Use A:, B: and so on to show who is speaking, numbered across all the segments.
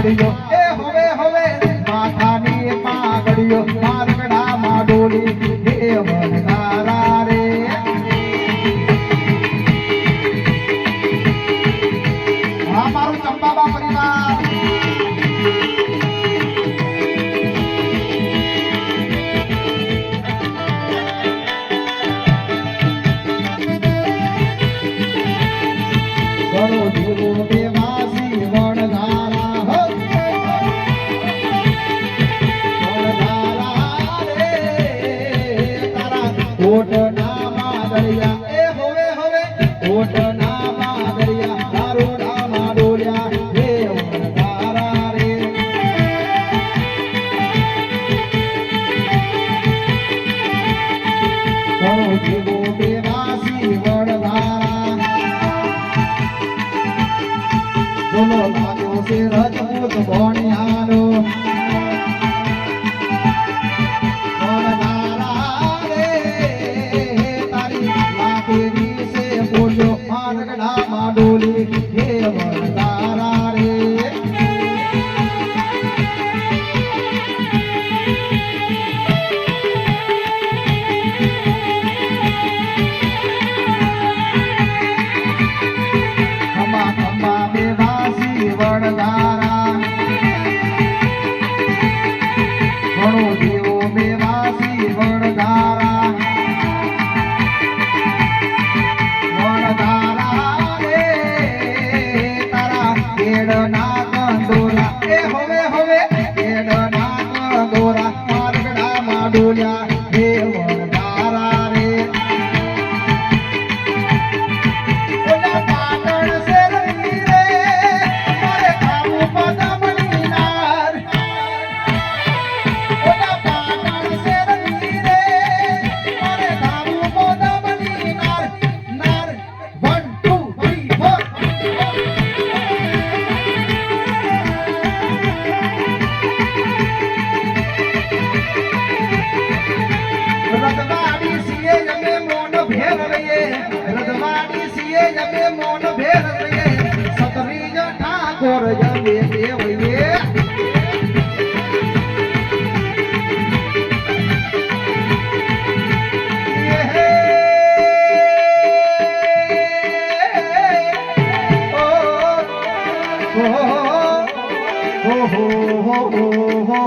A: પાઘડીઓ એ હવે હવે. માથાની પાઘડીઓ મારકડામાં ડોલી. હે વનકારા રે. હા, મારું ચંબાબા પરિવાર. ઘણો જીવો દેવા ડોલો લાગ્યો છે રજપૂત ભણિયારો તારી લાગેલી છે પોજો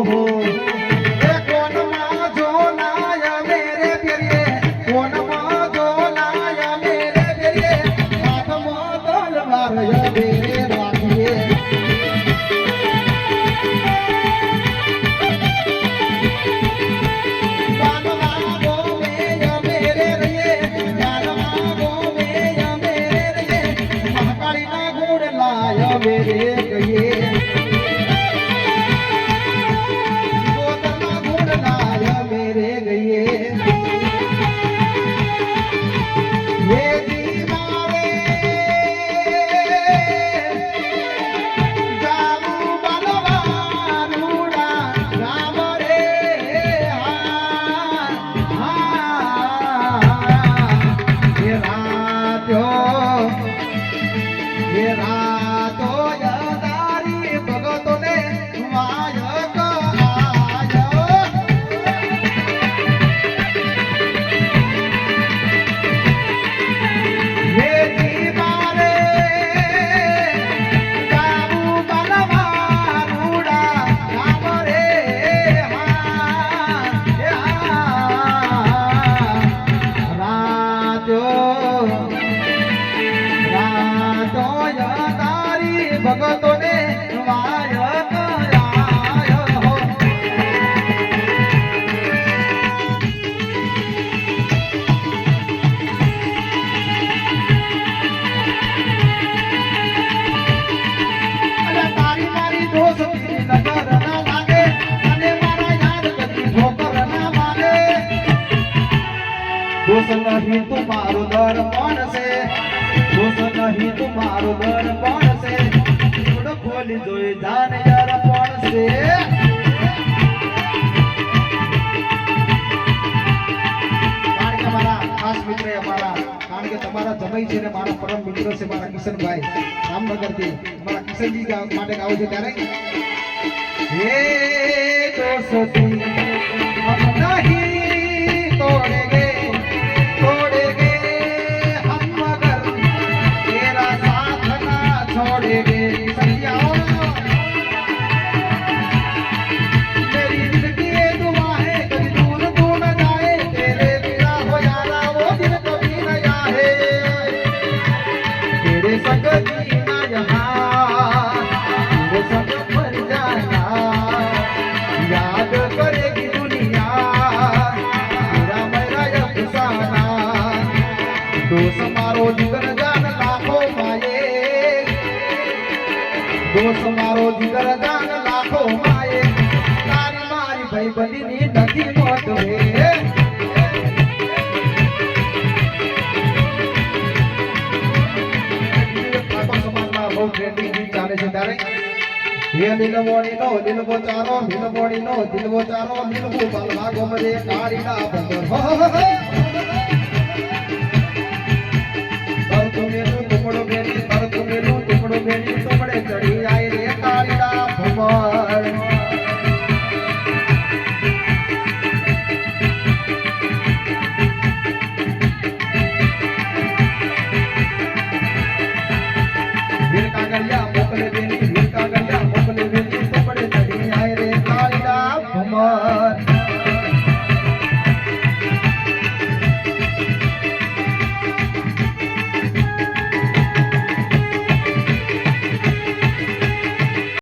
A: હો નહીં તું મારો દર્પણ છે દોષ નહીં તું મારો દર્પણ છે. થોડો ખોલી દોય જાન યાર પણ કારણ કે તમારા જમાઈ છે ને મારા પરમ મિત્ર છે મારા કિશનભાઈ રામનગરથી. મારા કિશનજી માટે ગાવું છે ત્યારે. હે દોસ્તી દોસ્ત મારો જીગર જાન લાખો માએ તારી મારી ભાઈ બની નથી ટુકડો સોપડે ચડી આય